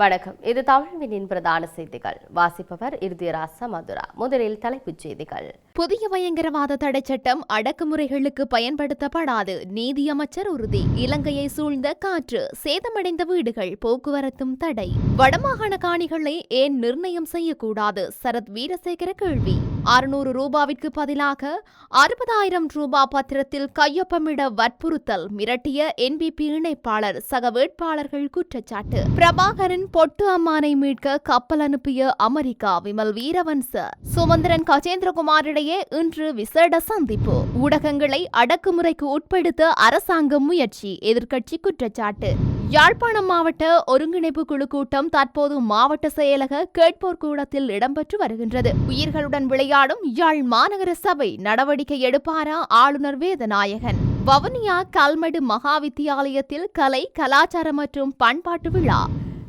வணக்கம். இது தமிழ்வினின் பிரதான செய்திகள். வாசிப்பவர் இறுதிராசா மதுரா. முதலில் தலைப்புச் செய்திகள். புதிய பயங்கரவாத தடை சட்டம் அடக்குமுறைகளுக்கு பயன்படுத்தப்படாது. நீதியமைச்சர் உறுதி. இலங்கையை சூழ்ந்த காற்று சேதமடைந்த வீடுகள் போக்குவரத்தும் தடை. வடமாகாண காணிகளை ஏன் நிர்ணயம் செய்யக்கூடாது? சரத் வீரசேகர கேள்வி. அறுநூறு ரூபாவிற்கு பதிலாக அறுபதாயிரம் ரூபா பத்திரத்தில் கையொப்பமிட வற்புறுத்தல் மிரட்டிய என்பிபி இணைப்பாளர் சக வேட்பாளர்கள் குற்றச்சாட்டு. பிரபாகரன் பொட்டு அம்மானை மீட்க கப்பல் அனுப்பிய அமெரிக்கா விமல் வீரவன்ச. சுமந்திரன் கஜேந்திரகுமார் இடையே இன்று விசேட சந்திப்பு. ஊடகங்களை அடக்குமுறைக்கு உட்படுத்த அரசாங்கம் முயற்சி எதிர்க்கட்சி குற்றச்சாட்டு. யாழ்ப்பாணம் மாவட்ட ஒருங்கிணைப்பு குழு கூட்டம் தற்போது மாவட்ட செயலக கேட்போர் கூடத்தில் இடம்பெற்று வருகின்றது. உயிர்களுடன் விளையாடும் யாழ் மாநகர சபை நடவடிக்கை எடுப்பாரா ஆளுநர் வேதநாயகன். வவுனியா கல்மடு மகா வித்தியாலயத்தில் கலை கலாச்சாரம் மற்றும் பண்பாட்டு விழா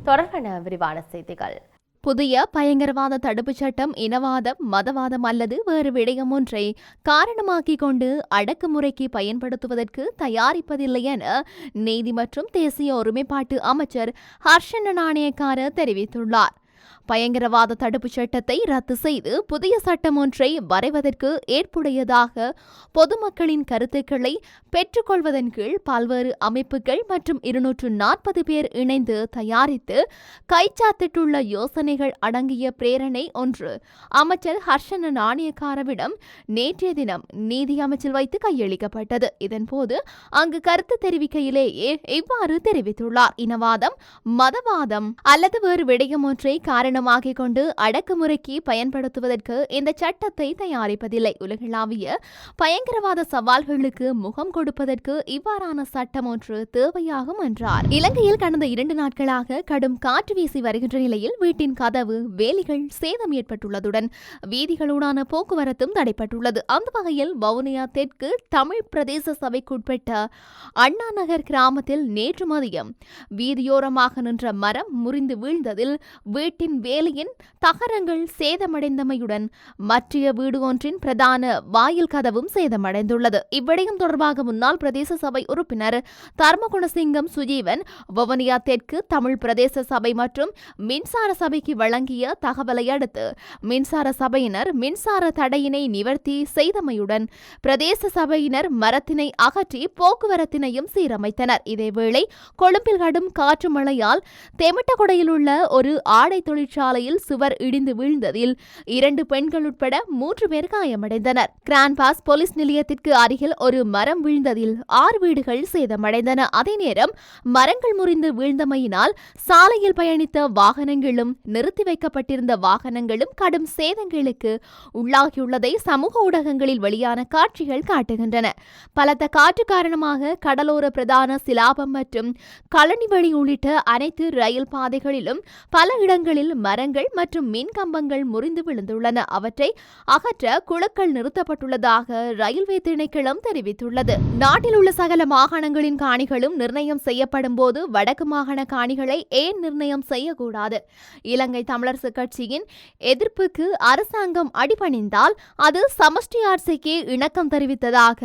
தொடர்பான விரிவான செய்திகள். புதிய பயங்கரவாத தடுப்புச் சட்டம் இனவாதம் மதவாதம் அல்லது வேறு விடயம் ஒன்றை காரணமாக்கிக் கொண்டு அடக்குமுறைக்கு பயன்படுத்துவதற்கு தயாரிப்பதில்லை என நீதி மற்றும் தேசிய ஒருமைப்பாட்டு அமைச்சர் ஹர்ஷன நாணயக்கார தெரிவித்துள்ளார். பயங்கரவாத தடுப்புச் சட்டத்தை ரத்து செய்து புதிய சட்டம் ஒன்றை வரைவதற்கு ஏற்புடையதாக பொதுமக்களின் கருத்துக்களை பெற்றுக்கொள்வதன் கீழ் பல்வேறு அமைப்புகள் மற்றும் இருநூற்று நாற்பது பேர் இணைந்து தயாரித்து கைச்சாத்திட்டுள்ள யோசனைகள் அடங்கிய பிரேரணை ஒன்று. அமைச்சர் ஹர்ஷன நாணயக்காரவிடம் நேற்றைய தினம் நீதி அமைச்சில் வைத்து கையளிக்கப்பட்டது. இதன்போது அங்கு கருத்து தெரிவிக்கையிலேயே இவ்வாறு தெரிவித்துள்ளார். இனவாதம் மதவாதம் அல்லது வேறு விடயம் ஒன்றை காரணமாகிக் கொண்டு அடக்குமுறைக்கு பயன்படுத்துவதற்கு இந்த சட்டத்தை தயாரிப்பதில்லை. உலகளாவிய பயங்கரவாத சவால்களுக்கு முகம் கொடுப்பதற்கு இவ்வாறான சட்டம் ஒன்று தேவையாகும் என்றார். இலங்கையில் கடந்த இரண்டு நாட்களாக கடும் காற்று வீசி வருகின்ற நிலையில் வீட்டின் கதவு வேலிகள் சேதம் ஏற்பட்டுள்ளதுடன் வீதிகளூடான போக்குவரத்தும் தடைப்பட்டுள்ளது அந்த வகையில் வவுனியா தெற்கு தமிழ் பிரதேச சபைக்குட்பட்ட அண்ணா நகர் கிராமத்தில் நேற்று மதியம் வீதியோரமாக நின்ற மரம் முறிந்து வீழ்ந்ததில் வீட்டின் வேலியின் தகரங்கள் சேதமடைந்தமையுடன் மற்றைய வீடு ஒன்றின் பிரதான வாயில் கதவும் சேதமடைந்துள்ளது. இவ்விடயம் தொடர்பாக முன்னாள் பிரதேச சபை உறுப்பினர் தர்மகுணசிங்கம் சுஜீவன் வவுனியா தெற்கு தமிழ் பிரதேச சபை மற்றும் மின்சார சபைக்கு வழங்கிய தகவலை அடுத்து மின்சார சபையினர் மின்சார தடையினை நிவர்த்தி செய்தமையுடன் பிரதேச சபையினர் மரத்தினை அகற்றி போக்குவரத்தினையும் சீரமைத்தனர். இதேவேளை கொழும்பில் கடும் காற்று மழையால் தெமட்டகொடையில் உள்ள ஒரு ஆடை தொழிற்சாலையில் சுவர் இடிந்து வீழ்ந்ததில் இரண்டு பெண்கள் உட்பட மூன்று பேர் காயமடைந்தனர். கிரான்பாஸ் போலீஸ் நிலையத்திற்கு அருகில் ஒரு மரம் வீழ்ந்ததில் ஆறு வீடுகள் சேதமடைந்தன. அதே நேரம் மரங்கள் முறிந்து வீழ்ந்தமையினால் சாலையில் பயணித்த வாகனங்களும் நிறுத்தி வைக்கப்பட்டிருந்த வாகனங்களும் கடும் சேதங்களுக்கு உள்ளாகியுள்ளதை சமூக ஊடகங்களில் வெளியான காட்சிகள் காட்டுகின்றன. பலத்த காற்று காரணமாக கடலோர பிரதான சிலாபம் மற்றும் கழனிவழி உள்ளிட்ட அனைத்து ரயில் பாதைகளிலும் பல இடங்களில் மரங்கள் மற்றும் மின் கம்பங்கள் முறிந்து விழுந்துள்ளன. அவற்றை அகற்ற குழுக்கள் நிறுத்தப்பட்டுள்ளதாக ரயில்வே திணைக்களம் தெரிவித்துள்ளது. நாட்டில் உள்ள சகல மாகாணங்களின் காணிகளும் நிர்ணயம் செய்யப்படும் போது வடக்கு மாகாண காணிகளை ஏன் நிர்ணயம் செய்யக்கூடாது? இலங்கை தமிழரசு கட்சியின் எதிர்ப்புக்கு அரசாங்கம் அடிபணிந்தால் அது சமஷ்டி ஆட்சிக்கு இணக்கம் தெரிவித்ததாக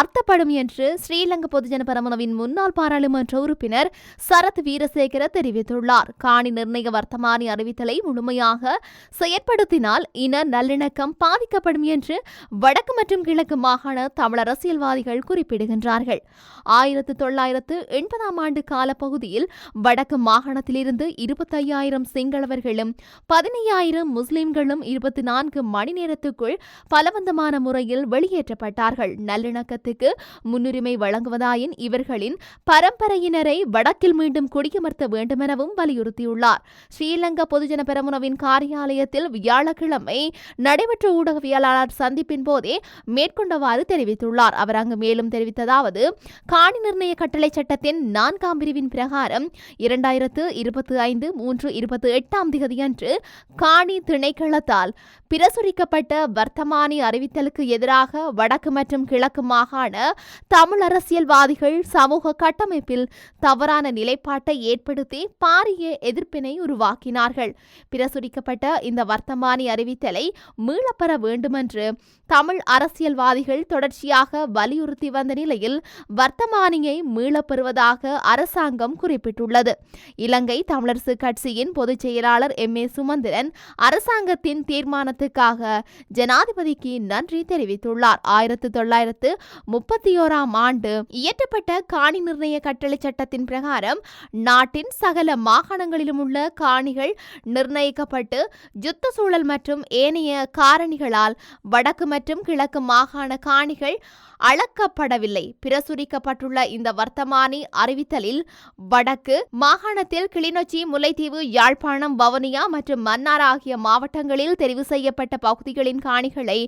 அர்த்தப்படும் என்று ஸ்ரீலங்கா பொதுஜன பரமுனவின் முன்னாள் பாராளுமன்ற உறுப்பினர் சரத் வீரசேகர தெரிவித்துள்ளார். காணி நிர்ணய வர்த்தமானி அறிவித்தலை முழுமையாக செயற்படுத்தினால் இன நல்லிணக்கம் பாதிக்கப்படும் என்று வடக்கு மற்றும் கிழக்கு மாகாண தமிழ் அரசியல்வாதிகள் குறிப்பிடுகின்றார்கள். ஆயிரத்து தொள்ளாயிரத்து எண்பதாம் ஆண்டு காலப்பகுதியில் வடக்கு மாகாணத்திலிருந்து இருபத்தையாயிரம் சிங்களவர்களும் பதினையாயிரம் முஸ்லிம்களும் இருபத்தி நான்கு மணி நேரத்துக்குள் பலவந்தமான முறையில் வெளியேற்றப்பட்டார்கள். நல்லிணக்கத்துக்கு முன்னுரிமை வழங்குவதாயின் இவர்களின் பரம்பரையினரை வடக்கில் மீண்டும் குடியமர்த்த வேண்டுமெனவும் வலியுறுத்தியுள்ளார். ஸ்ரீலங்கா பொதுஜன பெரமுனவின் காரியாலயத்தில் வியாழக்கிழமை நடைபெற்ற ஊடகவியலாளர் சந்திப்பின் போதே மேற்கொண்டவாறு தெரிவித்துள்ளார். அவர் அங்கு மேலும் தெரிவித்ததாவது காணி நிர்ணய கட்டளை சட்டத்தின் நான்காம் பிரிவின் பிரகாரம் இரண்டாயிரத்து இருபத்தி ஐந்து மூன்று இருபத்தி எட்டாம் தேதியன்று காணி திணைக்களத்தால் பிரசுரிக்கப்பட்ட வர்த்தமானி அறிவித்தலுக்கு எதிராக வடக்கு மற்றும் கிழக்கு மாகாண தமிழ் அரசியல்வாதிகள் சமூக கட்டமைப்பில் தவறான நிலைப்பாட்டை ஏற்படுத்தி பாரிய எதிர்ப்பினை உருவாக்கினார்கள். தெரிவித்தார்கள் பிரசுரிக்கப்பட்ட இந்த வர்த்தமானி அறிவித்தலை மீளப்பெற வேண்டுமென்று தமிழ் அரசியல்வாதிகள் தொடர்ச்சியாக வலியுறுத்தி வந்த நிலையில் வர்த்தமானியை மீளப்பெறுவதாக அரசாங்கம் குறிப்பிட்டுள்ளது. இலங்கை தமிழரசு கட்சியின் பொதுச் செயலாளர் எம். ஏ. சுமந்திரன் அரசாங்கத்தின் தீர்மானத்துக்காக ஜனாதிபதிக்கு நன்றி தெரிவித்துள்ளார். ஆயிரத்து தொள்ளாயிரத்து முப்பத்தி ஓராம் ஆண்டு இயற்றப்பட்ட காணி நிர்ணய கட்டளை சட்டத்தின் பிரகாரம் நாட்டின் சகல மாகாணங்களிலும் உள்ள காணிகள் நிர்ணயிக்கப்பட்டு யுத்த சூழல் மற்றும் ஏனைய காரணிகளால் வடக்கு மற்றும் கிழக்கு மாகாண காணிகள் அளக்கப்படவில்லை. பிரசுரிக்கப்பட்டுள்ள இந்த வர்த்தமானி அறிவித்தலில் வடக்கு மாகாணத்தில் கிளிநொச்சி முல்லைத்தீவு யாழ்ப்பாணம் வவுனியா மற்றும் மன்னார் ஆகிய மாவட்டங்களில் தெரிவு செய்யப்பட்ட பகுதிகளின் காணிகளை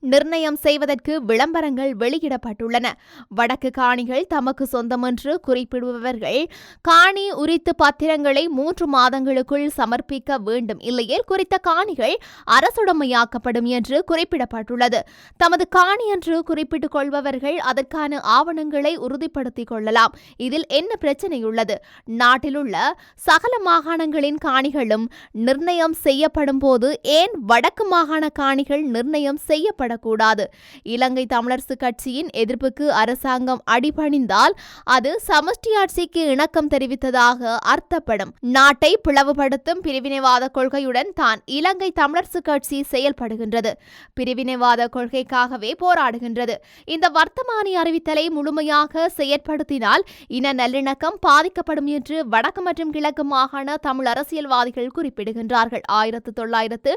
நிர்ணயம் செய்வதற்கு விளம்பரங்கள் வெளியிடப்பட்டுள்ளன. வடக்கு காணிகள் தமக்கு சொந்தமென்று குறிப்பிடுபவர்கள் காணி உரித்து பத்திரங்களை மூன்று மாதங்களுக்குள் சமர்ப்பிக்க வேண்டும். இல்லையே குறித்த காணிகள் அரசுடமையாக்கப்படும் என்று குறிப்பிடப்பட்டுள்ளது. தமது காணி என்று குறிப்பிட்டுக் கொள்பவர்கள் அதற்கான ஆவணங்களை உறுதிப்படுத்திக் கொள்ளலாம். இதில் என்ன பிரச்சனையுள்ளது? நாட்டிலுள்ள சகல மாகாணங்களின் காணிகளும் நிர்ணயம் செய்யப்படும் போது ஏன் வடக்கு மாகாண காணிகள் நிர்ணயம் செயல்படக்கூடாது இலங்கை தமிழரசு கட்சியின் எதிர்ப்புக்கு அரசாங்கம் அடிபணிந்தால் அது சமஷ்டி ஆட்சிக்கு இணக்கம் தெரிவித்ததாக அர்த்தப்படும். நாட்டை பிளவுபடுத்தும் பிரிவினைவாத கொள்கையுடன் தான் இலங்கை தமிழரசு கட்சி செயல்படுகின்றது. பிரிவினைவாத கொள்கைக்காகவே போராடுகின்றது. இந்த வர்த்தமானி அறிவித்தலை முழுமையாக செயற்படுத்தினால் இன நல்லிணக்கம் பாதிக்கப்படும் என்று வடக்கு மற்றும் கிழக்கு மாகாண தமிழ் அரசியல்வாதிகள் குறிப்பிடுகின்றார்கள். ஆயிரத்து தொள்ளாயிரத்து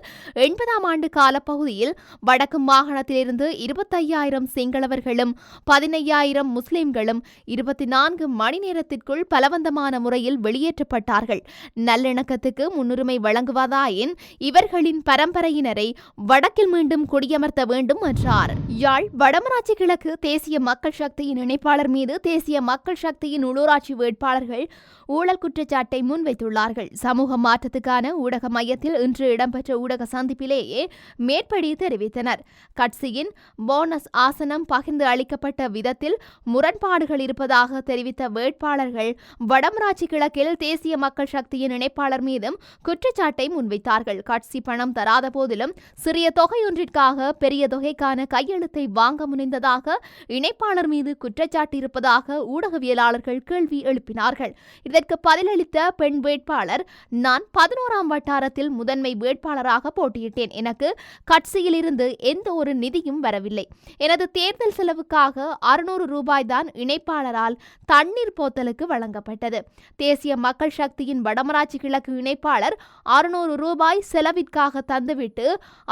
எண்பதாம் ஆண்டு காலப்பகுதியில் வடக்கு மாகாணத்திலிருந்து இருபத்தையாயிரம் சிங்களவர்களும் பதினையாயிரம் முஸ்லிம்களும் இருபத்தி நான்கு மணி நேரத்திற்குள் பலவந்தமான முறையில் வெளியேற்றப்பட்டார்கள். நல்லிணக்கத்துக்கு முன்னுரிமை வழங்குவதாயின் இவர்களின் பரம்பரையினரை வடக்கில் மீண்டும் குடியமர்த்த வேண்டும் என்றார். யாழ் வடமராட்சி கிழக்கு தேசிய மக்கள் சக்தியின் இணைப்பாளர் மீது தேசிய மக்கள் சக்தியின் உள்ளூராட்சி வேட்பாளர்கள் ஊழல் குற்றச்சாட்டை முன்வைத்துள்ளார்கள். சமூக மாற்றத்துக்கான ஊடக மையத்தில் இன்று இடம்பெற்ற ஊடக சந்திப்பிலேயே மேற்படி தெரிவித்தனர். கட்சியின் போனஸ் ஆசனம் பகிர்ந்து அளிக்கப்பட்ட விதத்தில் முரண்பாடுகள் இருப்பதாக தெரிவித்த வேட்பாளர்கள் வடமராட்சி கிழக்கில் தேசிய மக்கள் சக்தியின் இணைப்பாளர் மீதும் குற்றச்சாட்டை முன்வைத்தார்கள். கட்சி பணம் தராத போதிலும் சிறிய தொகையொன்றிற்காக பெரிய தொகைக்கான கையெழுத்தை வாங்க முனைந்ததாக இணைப்பாளர் மீது குற்றச்சாட்டு இருப்பதாக ஊடகவியலாளர்கள் கேள்வி எழுப்பினார்கள். இதற்கு பதிலளித்த பெண் வேட்பாளர் நான் பதினோராம் வட்டாரத்தில் முதன்மை வேட்பாளராக போட்டியிட்டேன். எனக்கு கட்சியில் இருந்து எந்த ஒரு நிதியும் வரவில்லை. எனது தேர்தல் செலவுக்காக அறுநூறு ரூபாய் தான் இணைப்பாளரால் தண்ணீர் போத்தலுக்கு வழங்கப்பட்டது. தேசிய மக்கள் சக்தியின் வடமராட்சி கிழக்கு இணைப்பாளர் அறுநூறு ரூபாய் செலவிற்காக தந்துவிட்டு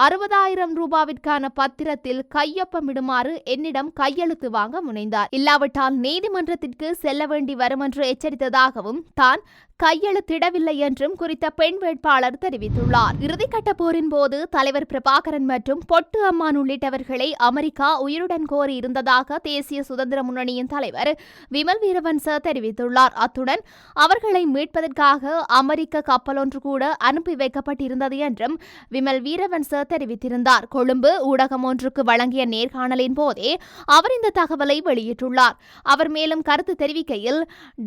அறுபதாயிரம் ரூபாவிற்கான பத்திரத்தில் கையொப்பமிடுமாறு என்னிடம் கையெழுத்து வாங்க முனைந்தார். இல்லாவிட்டால் நீதிமன்றத்திற்கு செல்ல வேண்டி வரும் என்று எச்சரித்ததாகவும் தான் கையெழுத்திடவில்லை என்றும் குறித்த பெண் வேட்பாளர் தெரிவித்துள்ளார். இறுதிக்கட்ட போரின் போது தலைவர் பிரபாகரன் மற்றும் பொட்டு அம்மான் உள்ளிட்டவர்களை அமெரிக்கா உயிருடன் கோரி இருந்ததாக தேசிய சுதந்திர முன்னணியின் தலைவர் விமல் வீரவன்ச தெரிவித்துள்ளார். அத்துடன் அவர்களை மீட்பதற்காக அமெரிக்க கப்பல் ஒன்று கூட அனுப்பி வைக்கப்பட்டிருந்தது என்றும் விமல் வீரவன்ச தெரிவித்திருந்தார். கொழும்பு ஊடகம் ஒன்றுக்கு வழங்கிய நேர்காணலின் போதே அவர் இந்த தகவலை வெளியிட்டுள்ளார். அவர் மேலும் கருத்து தெரிவிக்கையில்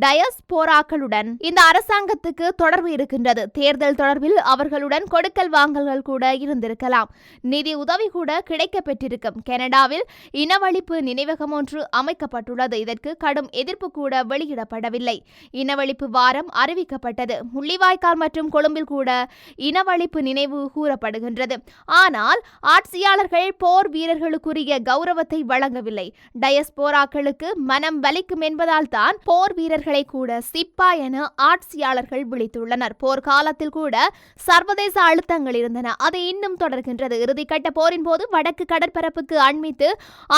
டயஸ்போராக்களுடன் இந்த அரசு அரசாங்கத்துக்கு தொடர்பு இருக்கின்றது. தேர்தல் தொடர்பில் அவர்களுடன் கொடுக்கல் வாங்கல்கள் கூட இருந்திருக்கலாம். நிதி உதவி கூட கிடைக்க பெற்றிருக்கும் கனடாவில் இனவழிப்பு நினைவகம் ஒன்று அமைக்கப்பட்டுள்ளது. இதற்கு கடும் எதிர்ப்பு கூட வெளியிடப்படவில்லை. இனவழிப்பு வாரம் அறிவிக்கப்பட்டது. முள்ளிவாய்க்கால் மற்றும் கொழும்பில் கூட இனவழிப்பு நினைவு கூறப்படுகின்றது. ஆனால் ஆட்சியாளர்கள் போர் வீரர்களுக்குரிய கௌரவத்தை வழங்கவில்லை. டயஸ்போராக்களுக்கு மனம் வலிக்கும் என்பதால் தான் போர் வீரர்களை கூட சிப்பா என ஆட்சி ஆட்சியாளர்கள் விழித்துள்ளனர். போர்க்காலத்தில் கூட சர்வதேச அழுத்தங்கள் இருந்தன. அது இன்னும் தொடர்கின்றது. இறுதிக்கட்ட போரின் போது வடக்கு கடற்பரப்புக்கு அண்மித்து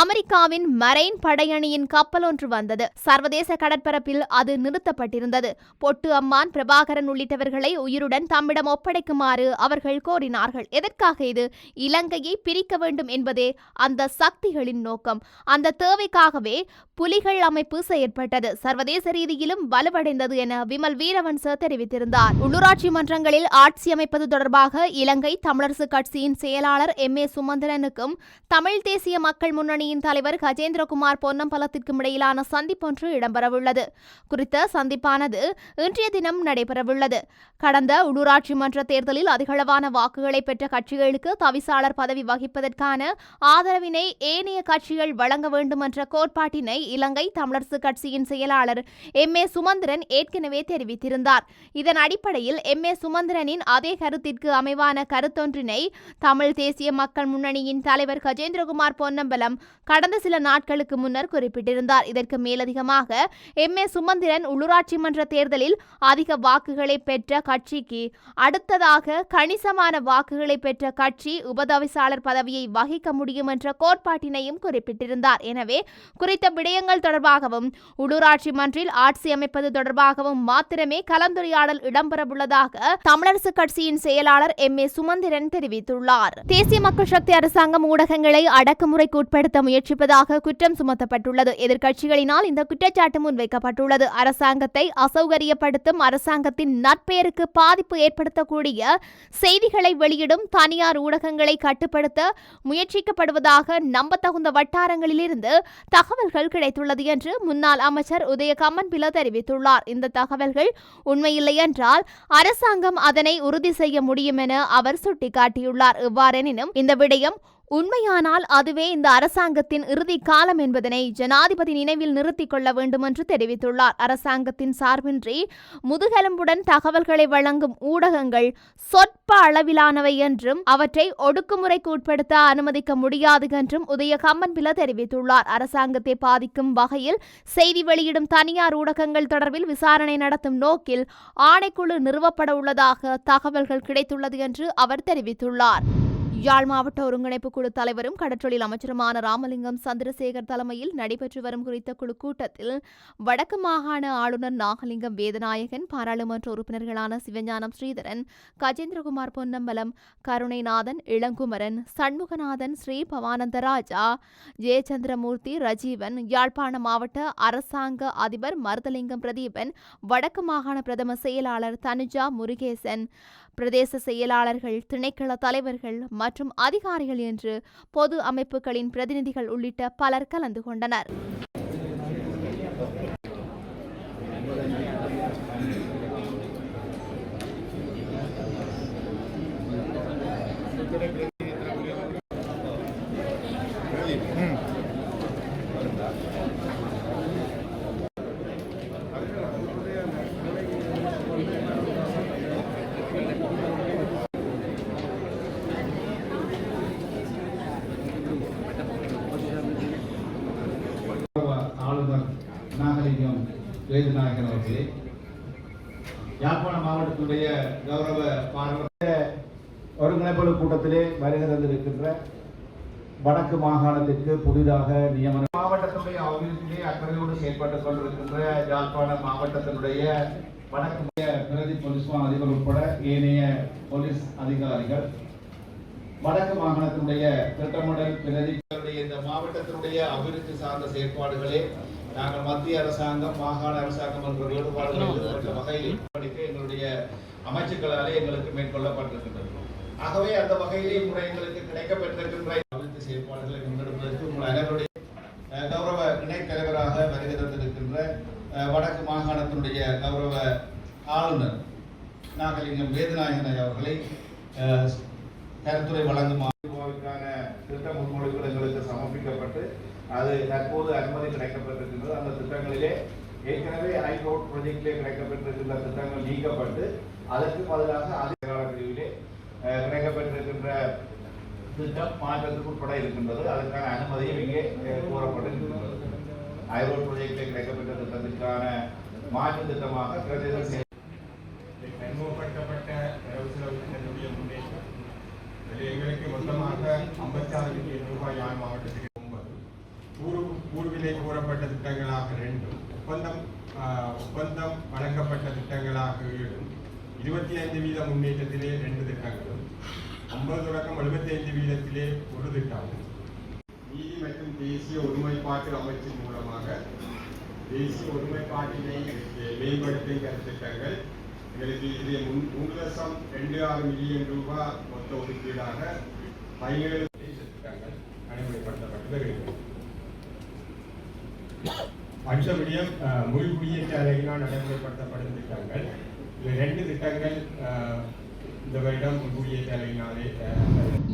அமெரிக்காவின் மரைன் படையணியின் கப்பல் ஒன்று வந்தது. சர்வதேச கடற்பரப்பில் அது நிறுத்தப்பட்டிருந்தது. பொட்டு அம்மான் பிரபாகரன் உள்ளிட்டவர்களை உயிருடன் தம்மிடம் ஒப்படைக்குமாறு அவர்கள் கோரினார்கள். எதற்காக இது? இலங்கையை பிரிக்க வேண்டும் என்பதே அந்த சக்திகளின் நோக்கம். அந்த தேவைக்காகவே புலிகள் அமைப்பு செயற்பட்டது. சர்வதேச ரீதியிலும் வலுவடைந்தது என விமல் வீரவன் வீரவன்ச தெரிவித்திருந்தார். உள்ளூராட்சி மன்றங்களில் ஆட்சி அமைப்பது தொடர்பாக இலங்கை தமிழரசு கட்சியின் செயலாளர் எம். ஏ. சுமந்திரனுக்கும் தமிழ் தேசிய மக்கள் முன்னணியின் தலைவர் கஜேந்திரகுமார் பொன்னம்பலத்திற்கும் இடையிலான சந்திப்பொன்று இடம்பெறவுள்ளது. குறித்த சந்திப்பானது இன்றைய தினம் நடைபெறவுள்ளது. கடந்த உள்ளூராட்சி மன்ற தேர்தலில் அதிகளவான வாக்குகளை பெற்ற கட்சிகளுக்கு தவிசாளர் பதவி வகிப்பதற்கான ஆதரவினை ஏனைய கட்சிகள் வழங்க வேண்டும் என்ற கோட்பாட்டினை இலங்கை தமிழரசு கட்சியின் செயலாளர் எம். ஏ. சுமந்திரன் ஏற்கனவே தெரிவித்திருந்தார். கூறியிருந்தார் இதன் அடிப்படையில் எம். ஏ. சுமந்திரனின் அதே கருத்திற்கு அமைவான கருத்தொன்றினை தமிழ் தேசிய மக்கள் முன்னணியின் தலைவர் கஜேந்திரகுமார் பொன்னம்பலம் கடந்த சில நாட்களுக்கு முன்னர் குறிப்பிட்டிருந்தார். இதற்கு மேலதிகமாக எம். ஏ. சுமந்திரன் உள்ளூராட்சி மன்ற தேர்தலில் அதிக வாக்குகளை பெற்ற கட்சிக்கு அடுத்ததாக கணிசமான வாக்குகளை பெற்ற கட்சி உபதவிசாளர் பதவியை வகிக்க முடியும் என்ற கோட்பாட்டினையும் குறிப்பிட்டிருந்தார். எனவே குறித்த விடயங்கள் தொடர்பாகவும் உள்ளூராட்சி மன்றில் ஆட்சி அமைப்பது தொடர்பாகவும் மாத்திரமே மட்டுமே கலந்துரையாடல் இடம்பெறவுள்ளதாக தமிழரசு கட்சியின் செயலாளர் எம். ஏ. சுமந்திரன் தெரிவித்துள்ளார். தேசிய மக்கள் சக்தி அரசாங்கம் ஊடகங்களை அடக்குமுறைக்கு உட்படுத்த முயற்சிப்பதாக குற்றம் சுமத்தப்பட்டுள்ளது. எதிர்க்கட்சிகளினால் இந்த குற்றச்சாட்டு முன்வைக்கப்பட்டுள்ளது. அரசாங்கத்தை அசௌகரியப்படுத்தும் அரசாங்கத்தின் நற்பெயருக்கு பாதிப்பு ஏற்படுத்தக்கூடிய செய்திகளை வெளியிடும் தனியார் ஊடகங்களை கட்டுப்படுத்த முயற்சிக்கப்படுவதாக நம்பத்தகுந்த வட்டாரங்களிலிருந்து தகவல்கள் கிடைத்துள்ளது என்று முன்னாள் அமைச்சர் உதயகம்மன் பில தெரிவித்துள்ளார். இந்த தகவல்கள் உண்மையில்லை என்றால் அரசாங்கம் அதனை உறுதி செய்ய முடியும் என அவர் சுட்டிக்காட்டியுள்ளார். இவ்வாறெனினும் இந்த விடயம் உண்மையானால் அதுவே இந்த அரசாங்கத்தின் இறுதி காலம் என்பதனை ஜனாதிபதி நினைவில் நிறுத்திக் கொள்ள வேண்டும் என்று தெரிவித்துள்ளார். அரசாங்கத்தின் சார்பின்றி முதுகெலும்புடன் தகவல்களை வழங்கும் ஊடகங்கள் சொற்ப அளவிலானவை என்றும் அவற்றை ஒடுக்குமுறைக்கு உட்படுத்த அனுமதிக்க முடியாது என்றும் உதய கம்மன்பில தெரிவித்துள்ளார். அரசாங்கத்தை பாதிக்கும் வகையில் செய்தி வெளியிடும் தனியார் ஊடகங்கள் தொடர்பில் விசாரணை நடத்தும் நோக்கில் ஆணைக்குழு நிறுவப்பட உள்ளதாக தகவல்கள் கிடைத்துள்ளது என்று அவர் தெரிவித்துள்ளார். யாழ் மாவட்ட ஒருங்கிணைப்பு குழு தலைவரும் கடற்றொழில் அமைச்சருமான ராமலிங்கம் சந்திரசேகர் தலைமையில் நடைபெற்று வரும் குறித்த குழு கூட்டத்தில் வடக்கு மாகாண ஆளுநர் நாகலிங்கம் வேதநாயகன் பாராளுமன்ற உறுப்பினர்களான சிவஞானம் ஸ்ரீதரன் கஜேந்திரகுமார் பொன்னம்பலம் கருணைநாதன் இளங்குமரன் சண்முகநாதன் ஸ்ரீ பவானந்தராஜா ஜெயச்சந்திரமூர்த்தி ரஜீவன் யாழ்ப்பாண மாவட்ட அரசாங்க அதிபர் மருதலிங்கம் பிரதீபன் வடக்கு மாகாண பிரதம செயலாளர் தனுஜா முருகேசன் பிரதேச செயலாளர்கள் திணைக்கள தலைவர்கள் மற்றும் அதிகாரிகள் என்று பொது அமைப்புகளின் பிரதிநிதிகள் உள்ளிட்ட பலர் கலந்து கொண்டனர் கௌரவ ஆளுநர் நாகலிங்கம் வேதுநாயகன் அவர்களே யாழ்ப்பாண மாவட்டத்தினுடைய கௌரவ பாராளுமன்ற ஒருங்கிணைப்பாளு கூட்டத்திலே வருகை தந்திருக்கின்ற வடக்கு மாகாணத்திற்கு புதிதாக நியமனம். மாவட்டத்தினுடைய அபிவிருத்தியிலே அக்கறையோடு செயல்பட்டுக் கொண்டிருக்கின்ற யாழ்ப்பாண மாவட்டத்தினுடைய வடக்கு பிரதி போலீஸ் அதிபர் உட்பட ஏனைய போலீஸ் அதிகாரிகள் வடக்கு மாகாணத்தினுடைய திட்டமிடல் பிரதிகளுடைய இந்த மாவட்டத்தினுடைய அபிவிருத்தி சார்ந்த செயற்பாடுகளே நாங்கள் மத்திய அரசாங்கம் மாகாண அரசாங்கம் என்ற வேறுபாடுகள் வகையில் படிக்க எங்களுடைய அமைச்சுக்களாலே எங்களுக்கு மேற்கொள்ளப்பட்டிருக்கின்றது. ஆகவே அந்த வகையிலே முறை எங்களுக்கு கிடைக்கப்பட்டிருக்கின்ற அபிவிருத்தி செயற்பாடுகளை முன்னெடுப்பதற்கு உங்கள் அனைவருடைய அஹ், கௌரவ இணைத்தலைவராக வருகை தந்திருக்கின்ற அஹ், வடக்கு மாகாணத்தினுடைய கௌரவ ஆளுநர் நாங்கள் நாகலிங்கம் வேதநாயகன் அவர்களை அஹ், கருத்துரை வழங்குமாறுக்கான திட்ட முன்மொழிவுகள் எங்களுக்கு சமர்ப்பிக்கப்பட்டு அது தற்போது அனுமதி கிடைக்கப்பட்டிருக்கின்றது. அந்த திட்டங்களிலே ஏற்கனவே ஹைகோர்ட் ப்ரொஜெக்டிலே கிடைக்கப்பட்டிருக்கின்ற திட்டங்கள் நீக்கப்பட்டு அதற்கு பதிலாக அதிகார பிரிவிலே கிடைக்கப்பட்டிருக்கின்ற திட்டம் மாற்றத்துக்கு உட்பட இருக்கின்றது. அதற்கான அனுமதியும் இங்கே அஹ், கோரப்பட்டிருக்கின்றது. ஐரோட் ப்ரொஜெக்டிலே கிடைக்கப்பட்ட திட்டத்திற்கான மாற்று திட்டமாக பிரதேச ஐம்பத்தாறு மில்லியன் ரூபாய் யாழ் மாவட்டத்துக்கு ஒன்பது பூர்வ பூர்விலை கூறப்பட்ட திட்டங்களாக ரெண்டு ஒப்பந்தம் ஒப்பந்தம் வழங்கப்பட்ட திட்டங்களாக ஏழும் இருபத்தி ஐந்து வீத முன்னேற்றத்திலே ரெண்டு திட்டங்களும் ஐம்பது தொடக்கம் எழுபத்தைந்து வீதத்திலே ஒரு திட்டமும் நீதி மற்றும் தேசிய ஒருமைப்பாட்டு அமைச்சின் மூலமாக தேசிய ஒருமைப்பாட்டினை மேம்படுத்தும் கருத்திட்டங்கள் எங்களுக்கு இதில் மூன்று லட்சம் ரெண்டு ஆறு மில்லியன் ரூபாய் மொத்த ஒதுக்கீடாக பதினேழு நடைமுறைப்படுத்தப்பட்டு வருகிறது அடுத்தபடியும் அஹ், முள் நடைமுறைப்படுத்தப்படும் திட்டங்கள். இது ரெண்டு திட்டங்கள் இந்த வருடம் முழுகுடிய குடியேற்ற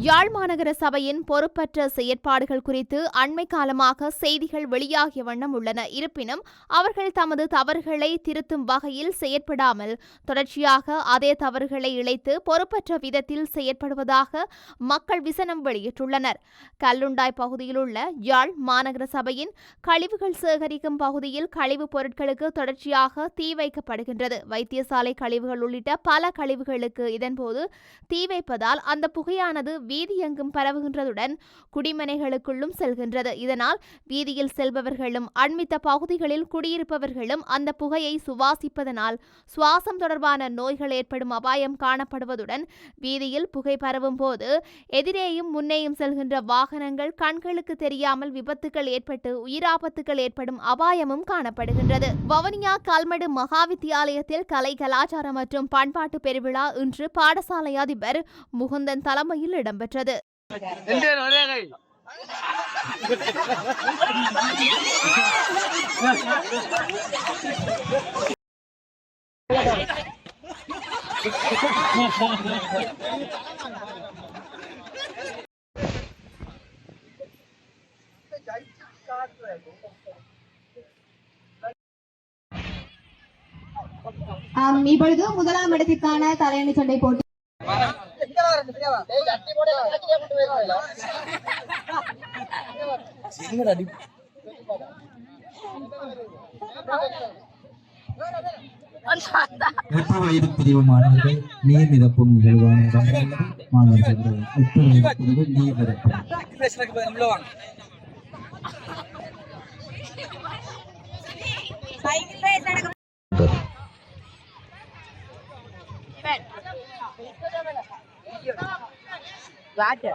யாழ் மாநகர சபையின் பொறுப்பற்ற செயற்பாடுகள் குறித்து அண்மை காலமாக செய்திகள் வெளியாகிய வண்ணம் உள்ளன. இருப்பினும் அவர்கள் தமது தவறுகளை திருத்தும் வகையில் செயற்படாமல் தொடர்ச்சியாக அதே தவறுகளை இழைத்து பொறுப்பற்ற விதத்தில் செயற்படுவதாக மக்கள் விசனம் வெளியிட்டுள்ளனர். கல்லுண்டாய் பகுதியில் உள்ள யாழ் மாநகர சபையின் கழிவுகள் சேகரிக்கும் பகுதியில் கழிவுப் பொருட்களுக்கு தொடர்ச்சியாக தீ வைக்கப்படுகின்றது. வைத்தியசாலை கழிவுகள் உள்ளிட்ட பல கழிவுகளுக்கு இதன்போது தீ வைப்பதால் அந்த புகையானது வீதியெங்கும் பரவுகின்றதுடன் குடிமனைகளுக்குள்ளும் செல்கின்றது. இதனால் வீதியில் செல்பவர்களும் அண்மித்த பகுதிகளில் குடியிருப்பவர்களும் அந்த புகையை சுவாசிப்பதனால் சுவாசம் தொடர்பான நோய்கள் ஏற்படும் அபாயம் காணப்படுவதுடன் வீதியில் புகை பரவும் போது எதிரேயும் முன்னேயும் செல்கின்ற வாகனங்கள் கண்களுக்கு தெரியாமல் விபத்துகள் ஏற்பட்டு உயிராபத்துகள் ஏற்படும் அபாயமும் காணப்படுகின்றது. வவுனியா கல்மடு மகாவித்தியாலயத்தில் கலை கலாச்சாரம் மற்றும் பண்பாட்டு பெருவிழா இன்று பாடசாலை அதிபர் முகுந்தன் தலைமையில் இடம்பெற்றது ஆம், இப்பொழுது முதலாம் இடத்திற்கான தலையணி சண்டை போட்டி எட்டு வயது பிரிவு மாணவர்கள் நீர் நிரப்பும் நிகழ்வான இடங்களில் மாணவர்கள் எட்டு பிரிவு நீர் Roger.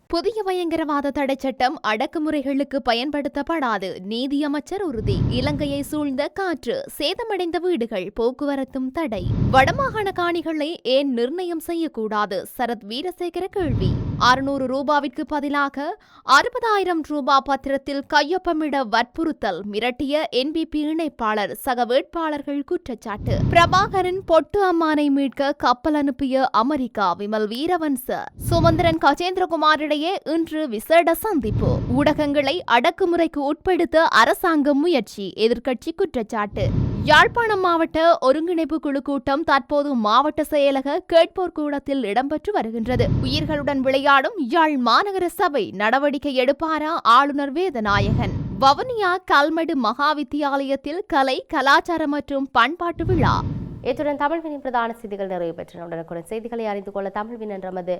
புதிய பயங்கரவாத தடைச் சட்டம் அடக்குமுறைகளுக்கு பயன்படுத்தப்படாது நீதியமைச்சர் உறுதி. இலங்கையை சூழ்ந்த காற்று சேதமடைந்த வீடுகள் போக்குவரத்தும் தடை. வடமாகாண காணிகளை ஏன் நிர்ணயம் செய்யக்கூடாது? சரத் வீரசேகர கேள்வி. அறுநூறு ரூபாவிற்கு பதிலாக அறுபதாயிரம் ரூபா பத்திரத்தில் கையொப்பமிட வற்புறுத்தல் மிரட்டிய என்பிபி இணைப்பாளர் சக வேட்பாளர்கள் குற்றச்சாட்டு. பிரபாகரன் பொட்டு அம்மானை மீட்க கப்பல் அனுப்பிய அமெரிக்கா விமல் வீரவன்ச. சுமந்திரன் கஜேந்திரகுமாரிடையே இன்று விசேட சந்திப்பு. ஊடகங்களை அடக்குமுறைக்கு உட்படுத்த அரசாங்கம் முயற்சி எதிர்க்கட்சி குற்றச்சாட்டு. யாழ்ப்பாணம் மாவட்ட ஒருங்கிணைப்பு குழு கூட்டம் தற்போது மாவட்ட செயலக கேட்போர் கூடத்தில் இடம்பெற்று வருகின்றது. உயிர்களுடன் விளையாடும் யாழ் மாநகர சபை நடவடிக்கை எடுப்பாரா ஆளுநர் வேதநாயகன். வவுனியா கல்மடு மகாவித்தியாலயத்தில் கலை கலாச்சாரம் மற்றும் பண்பாட்டு விழா இத்துடன் தமிழ்வினின் பிரதான செய்திகள் நிறைவு பெற்றன. உடனுக்குடன் செய்திகளை அறிந்து கொள்ள தமிழ்வின் நமது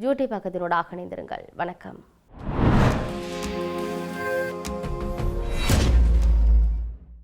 யூடியூப் பக்கத்தினோடு இணைந்திருங்கள். வணக்கம்.